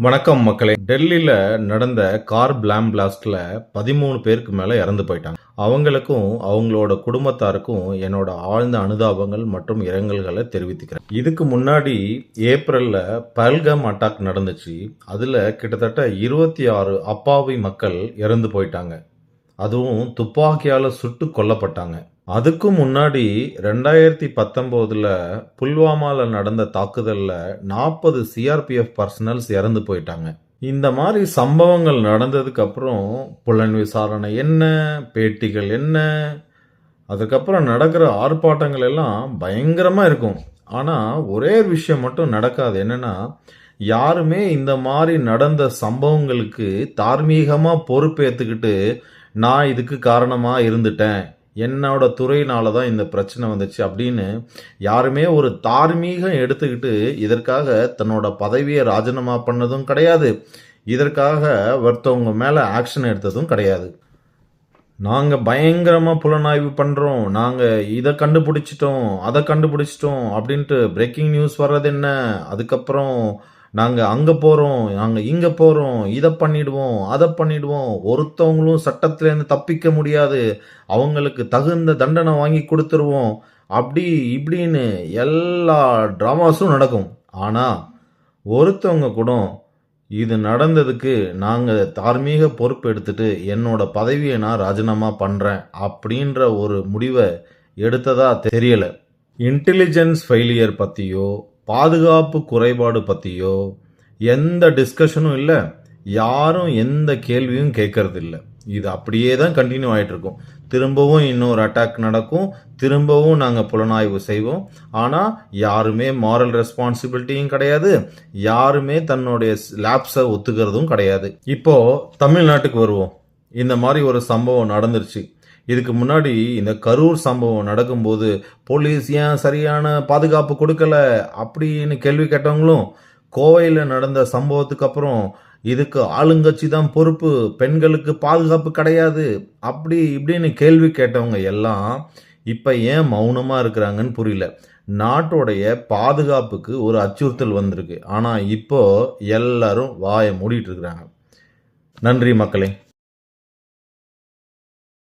வணக்கம் மக்களே. டெல்லியில் நடந்த கார் பிளாம் பிளாஸ்டில் பதிமூணு பேருக்கு மேலே இறந்து போயிட்டாங்க. அவங்களுக்கும் அவங்களோட குடும்பத்தாருக்கும் என்னோட ஆழ்ந்த அனுதாபங்கள் மற்றும் இரங்கல்களை தெரிவித்துக்கிறேன். இதுக்கு முன்னாடி ஏப்ரலில் பல்கம் அட்டாக் நடந்துச்சு. அதில் கிட்டத்தட்ட இருபத்தி ஆறு அப்பாவி மக்கள் இறந்து போயிட்டாங்க. அதுவும் துப்பாக்கியால் சுட்டு கொல்லப்பட்டாங்க. அதுக்கும் முன்னாடி ரெண்டாயிரத்தி பத்தொம்போதில் புல்வாமாவில் நடந்த தாக்குதலில் நாற்பது சிஆர்பிஎஃப் பர்சனல்ஸ் இறந்து போயிட்டாங்க. இந்த மாதிரி சம்பவங்கள் நடந்ததுக்கு அப்புறம் புலன் விசாரணை என்ன பேட்டிகள் என்ன அதுக்கப்புறம் நடக்கிற ஆர்ப்பாட்டங்கள் எல்லாம் பயங்கரமாக இருக்கும். ஆனால் ஒரே ஒரு விஷயம் மட்டும் நடக்காது. என்னென்னா யாருமே இந்த மாதிரி நடந்த சம்பவங்களுக்கு தார்மீகமாக பொறுப்பேற்றுக்கிட்டு நான் இதுக்கு காரணமாக இருந்துட்டேன். என்னோட துறையினால தான் இந்த பிரச்சனை வந்துச்சு அப்படின்னு யாருமே ஒரு தார்மீகம் எடுத்துக்கிட்டு இதற்காக தன்னோட பதவியை ராஜினாமா பண்ணதும் கிடையாது. இதற்காக ஒருத்தவங்க மேலே ஆக்ஷன் எடுத்ததும் கிடையாது. நாங்கள் பயங்கரமாக புலனாய்வு பண்ணுறோம் நாங்கள் இதை கண்டுபிடிச்சிட்டோம் அதை கண்டுபிடிச்சிட்டோம் அப்படின்ட்டு பிரேக்கிங் நியூஸ் வர்றது என்ன? அதுக்கப்புறம் நாங்கள் அங்கே போகிறோம் நாங்கள் இங்கே போகிறோம் இதை பண்ணிடுவோம் அதை பண்ணிடுவோம். ஒருத்தவங்களும் சட்டத்திலேருந்து தப்பிக்க முடியாது. அவங்களுக்கு தகுந்த தண்டனை வாங்கி கொடுத்துருவோம். அப்படி இப்படின்னு எல்லா ட்ராமாஸும் நடக்கும். ஆனால் ஒருத்தவங்க கூட இது நடந்ததுக்கு நாங்கள் தார்மீக பொறுப்பு எடுத்துட்டு என்னோட பதவியை நான் ராஜினாமா பண்ணுறேன் அப்படின்ற ஒரு முடிவை எடுத்ததாக தெரியலை. இன்டெலிஜென்ஸ் ஃபெயிலியர் பற்றியோ பாதுகாப்பு குறைபாடு பற்றியோ எந்த டிஸ்கஷனும் இல்லை. யாரும் எந்த கேள்வியும் கேட்கறது இல்லை இது அப்படியே தான் கண்டினியூ ஆகிட்டுருக்கும் திரும்பவும் இன்னொரு அட்டாக் நடக்கும். திரும்பவும் நாங்கள் புலனாய்வு செய்வோம். ஆனால் யாருமே மாரல் ரெஸ்பான்சிபிலிட்டியும் கிடையாது. யாருமே தன்னுடைய லேப்ஸை ஒத்துக்கிறதும் கிடையாது. இப்போது தமிழ்நாட்டுக்கு வருவோம். இந்த மாதிரி ஒரு சம்பவம் நடந்துருச்சு. இதுக்கு முன்னாடி இந்த கரூர் சம்பவம் நடக்கும்போது போலீஸ் ஏன் சரியான பாதுகாப்பு கொடுக்கல அப்படின்னு கேள்வி கேட்டவங்களும் கோவையில் நடந்த சம்பவத்துக்கு அப்புறம் இதுக்கு ஆளுங்கட்சி தான் பொறுப்பு பெண்களுக்கு பாதுகாப்பு கிடையாது அப்படி இப்படின்னு கேள்வி கேட்டவங்க எல்லாம் இப்போ ஏன் மௌனமாக இருக்கிறாங்கன்னு புரியல. நாட்டோடைய பாதுகாப்புக்கு ஒரு அச்சுறுத்தல் வந்திருக்கு. ஆனால் இப்போ எல்லாரும் வாயை மூடிட்டு இருக்கிறாங்க. நன்றி மக்களே.